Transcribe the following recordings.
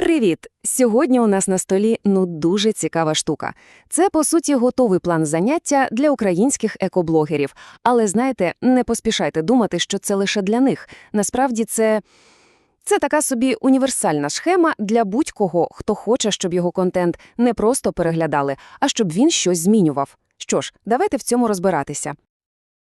Привіт! Сьогодні у нас на столі ну дуже цікава штука. Це, по суті, готовий план заняття для українських екоблогерів. Але знаєте, не поспішайте думати, що це лише для них. Насправді це. Це така собі універсальна схема для будь-кого, хто хоче, щоб його контент не просто переглядали, а щоб він щось змінював. Що ж, давайте в цьому розбиратися.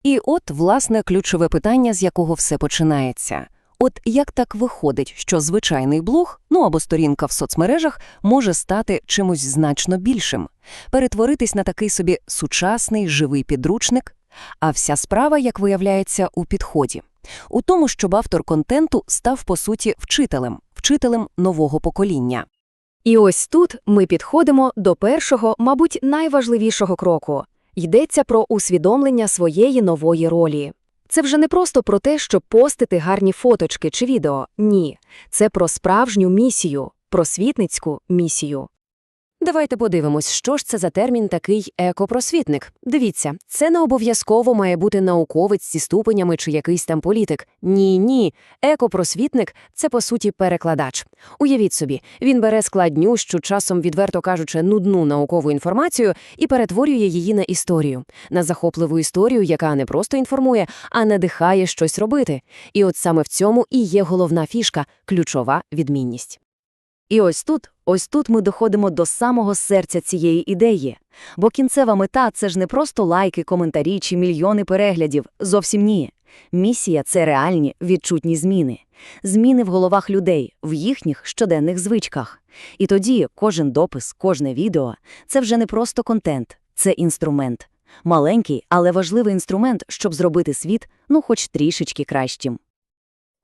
І от, власне, ключове питання, з якого все починається. От як так виходить, що звичайний блог, ну або сторінка в соцмережах, може стати чимось значно більшим, перетворитись на такий собі сучасний живий підручник? А вся справа, як виявляється, у підході. У тому, щоб автор контенту став, по суті, вчителем, вчителем нового покоління. І ось тут ми підходимо до першого, мабуть, найважливішого кроку. Йдеться про усвідомлення своєї нової ролі. Це вже не просто про те, щоб постити гарні фоточки чи відео. Ні, це про справжню місію, просвітницьку місію. Давайте подивимось, що ж це за термін такий екопросвітник. Дивіться, це не обов'язково має бути науковець зі ступенями чи якийсь там політик. Ні, ні. Екопросвітник це по суті перекладач. Уявіть собі, він бере складнющу, часом відверто кажучи, нудну наукову інформацію і перетворює її на історію, на захопливу історію, яка не просто інформує, а надихає щось робити. І от саме в цьому і є головна фішка, ключова відмінність. І ось тут, ось тут ми доходимо до самого серця цієї ідеї. Бо кінцева мета це ж не просто лайки, коментарі чи мільйони переглядів. Зовсім ні. Місія це реальні відчутні зміни. Зміни в головах людей, в їхніх щоденних звичках. І тоді кожен допис, кожне відео це вже не просто контент, це інструмент. Маленький, але важливий інструмент, щоб зробити світ, ну, хоч трішечки кращим.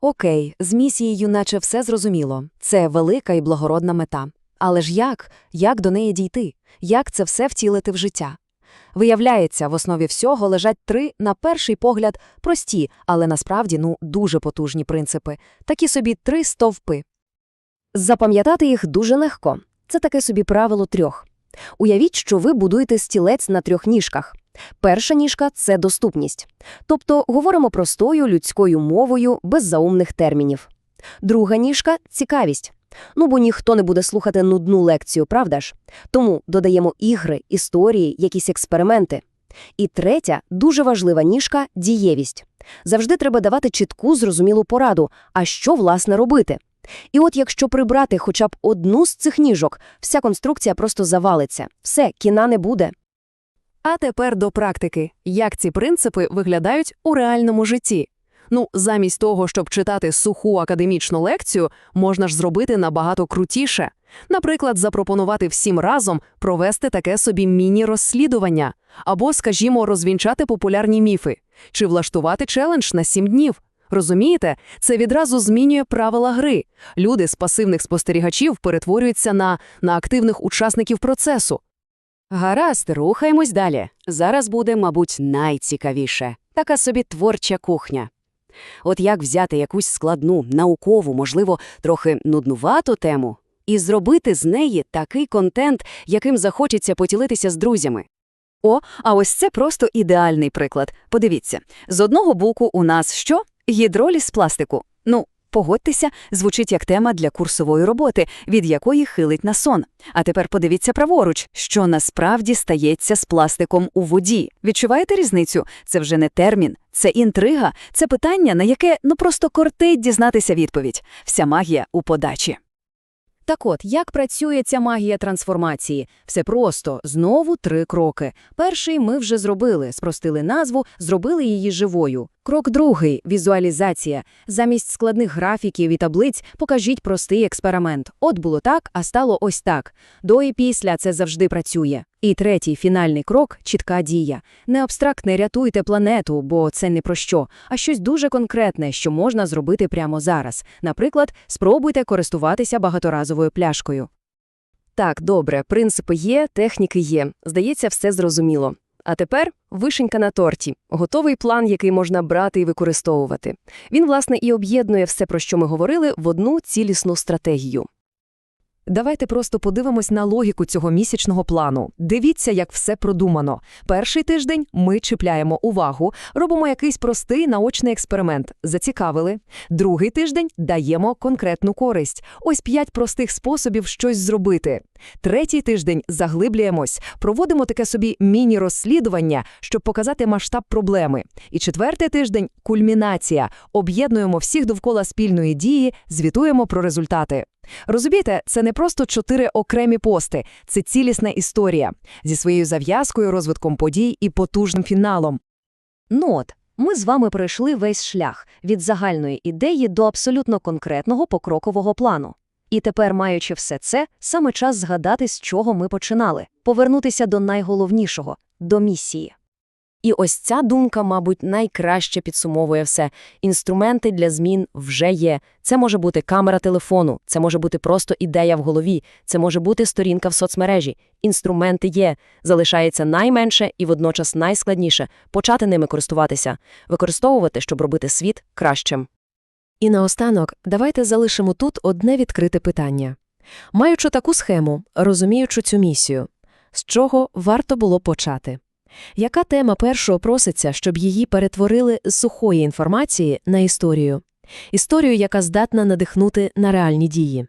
Окей, з місією наче все зрозуміло. Це велика і благородна мета. Але ж як? Як до неї дійти? Як це все втілити в життя? Виявляється, в основі всього лежать три, на перший погляд, прості, але насправді ну дуже потужні принципи. Такі собі три стовпи. Запам'ятати їх дуже легко. Це таке собі правило трьох. Уявіть, що ви будуєте стілець на трьох ніжках. Перша ніжка це доступність. Тобто говоримо простою людською мовою без заумних термінів. Друга ніжка цікавість. Ну бо ніхто не буде слухати нудну лекцію, правда ж? Тому додаємо ігри, історії, якісь експерименти. І третя, дуже важлива ніжка дієвість. Завжди треба давати чітку, зрозумілу пораду, а що, власне, робити. І от якщо прибрати хоча б одну з цих ніжок, вся конструкція просто завалиться. Все, кіна не буде. А тепер до практики. Як ці принципи виглядають у реальному житті? Ну, замість того, щоб читати суху академічну лекцію, можна ж зробити набагато крутіше. Наприклад, запропонувати всім разом провести таке собі міні-розслідування, або, скажімо, розвінчати популярні міфи, чи влаштувати челендж на сім днів. Розумієте, це відразу змінює правила гри. Люди з пасивних спостерігачів перетворюються на, на активних учасників процесу. Гаразд, рухаємось далі. Зараз буде, мабуть, найцікавіше така собі творча кухня. От як взяти якусь складну, наукову, можливо, трохи нуднувату тему, і зробити з неї такий контент, яким захочеться поділитися з друзями. О, а ось це просто ідеальний приклад. Подивіться, з одного боку у нас що? Гідроліз пластику. Ну, Погодьтеся, звучить як тема для курсової роботи, від якої хилить на сон. А тепер подивіться праворуч, що насправді стається з пластиком у воді. Відчуваєте різницю? Це вже не термін, це інтрига, це питання, на яке ну просто кортить дізнатися відповідь. Вся магія у подачі. Так от, як працює ця магія трансформації? Все просто, знову три кроки. Перший ми вже зробили, спростили назву, зробили її живою. Крок другий візуалізація. Замість складних графіків і таблиць покажіть простий експеримент. От було так, а стало ось так. До і після це завжди працює. І третій фінальний крок чітка дія. Не абстрактне рятуйте планету, бо це не про що, а щось дуже конкретне, що можна зробити прямо зараз. Наприклад, спробуйте користуватися багаторазовою пляшкою. Так, добре, принципи є, техніки є. Здається, все зрозуміло. А тепер вишенька на торті, готовий план, який можна брати і використовувати. Він, власне, і об'єднує все, про що ми говорили, в одну цілісну стратегію. Давайте просто подивимось на логіку цього місячного плану. Дивіться, як все продумано. Перший тиждень ми чіпляємо увагу, робимо якийсь простий наочний експеримент. Зацікавили. Другий тиждень даємо конкретну користь. Ось п'ять простих способів щось зробити. Третій тиждень заглиблюємось, проводимо таке собі міні-розслідування, щоб показати масштаб проблеми. І четвертий тиждень кульмінація. Об'єднуємо всіх довкола спільної дії, звітуємо про результати. Розумієте, це не просто чотири окремі пости, це цілісна історія зі своєю зав'язкою, розвитком подій і потужним фіналом. Ну от, ми з вами пройшли весь шлях від загальної ідеї до абсолютно конкретного покрокового плану. І тепер, маючи все це, саме час згадати, з чого ми починали, повернутися до найголовнішого – до місії. І ось ця думка, мабуть, найкраще підсумовує все. Інструменти для змін вже є. Це може бути камера телефону, це може бути просто ідея в голові, це може бути сторінка в соцмережі. Інструменти є. Залишається найменше і водночас найскладніше – почати ними користуватися, використовувати, щоб робити світ кращим. І наостанок, давайте залишимо тут одне відкрите питання. Маючи таку схему, розуміючи цю місію, з чого варто було почати? Яка тема першого проситься, щоб її перетворили з сухої інформації на історію? Історію, яка здатна надихнути на реальні дії.